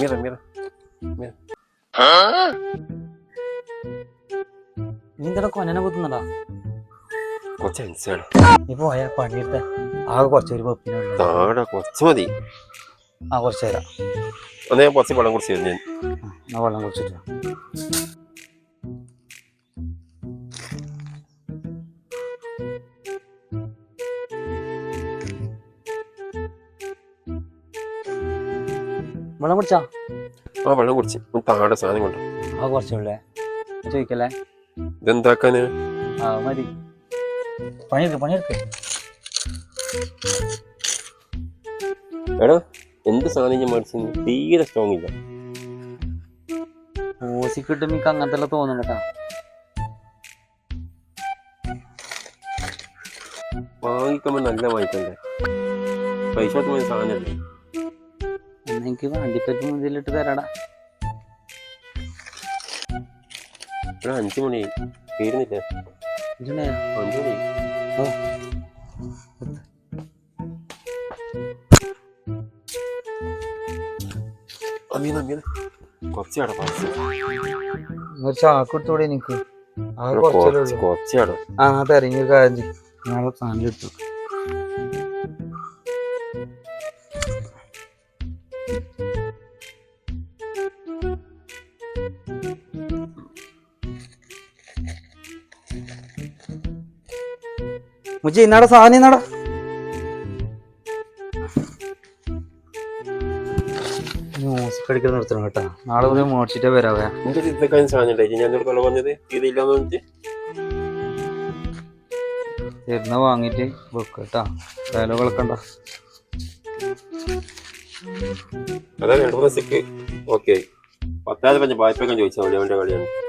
mira, mira. നീ എന്താ കൊനനെ കുത്തുന്നടാ കുറച്ച് അനുസരിച്ചാണ് നീ പോയാ പണിയെടുത്ത. ആകെ കുറച്ച് ഒരു വെപ്പിനുള്ള താഴെ കുറച്ച് മതി. ആ കുറച്ച് തരാം. ഒന്ന് ഞാൻ കുറച്ച് വെള്ളം കുടിച്ചു ഞാൻ. വെള്ളം കുടിച്ചിട്ട് വെള്ളം കുടിച്ചാ? ആ വെള്ളം കുടിച്ച്. താഴെ സാധനം കൊണ്ട്. ആ കുറച്ചുള്ളേ. ചോദിക്കല്ലേ? ഇതെന്താക്കാന്? ആ മതി. പണിയെടുക്ക് പണിയെടുക്ക്. എടാ എന്ത് സാധനം മേടിച്ചു? തീരെ സ്ട്രോങ് ഇല്ല. ഓസി കിട്ടും എനിക്ക് അങ്ങനത്തെ തോന്നുന്നു തോന്നും കേട്ടാ വാങ്ങിക്കുമ്പോ നല്ല വാങ്ങിക്കണ്ടേ? പൈസ സാധനം സാധനമല്ലേ എന്നാ എനിക്ക് വണ്ടിപ്പറ്റ് മുതലിട്ട് തരാടാ. അഞ്ചു മണി. തീരുന്നില്ല? അഞ്ചു മണി. ഓ. അമീന അമീന കുറച്ച് കട പാസ് ഒരു ചാക്ക് എനിക്ക്. ആ കുറച്ചല്ലേ ഉള്ളൂ. കുറച്ച് കട ആ തരങ്ങി ഒരു കാര്യം. നാളെ സാധനം എടുത്തു മുജി ഇന്നാടെ സാധനം ഇന്നടാ. മ്യൂസിക് അടിക്കാൻ നിർത്തണം കേട്ടാ. നാളെ മുതൽ മേടിച്ചിട്ടേ വരാവേ. നിന്റെ ചിത്രക്കാൻ സാധനം ഉണ്ടായി ഞാൻ എന്നോട് കൊള്ള പറഞ്ഞത് ഇതില്ലാന്ന് പറഞ്ഞിട്ട്. തരുന്ന വാങ്ങിട്ട് വെക്കട്ടാ വില കളക്കണ്ട അതാ രണ്ടു മൂന്ന് ദിവസത്തേക്ക് ഓക്കെ. പത്തായിരം പഞ്ച് വായ്പയൊക്കെ ചോദിച്ചാൽ മതി അവന്റെ കളിയാണ്.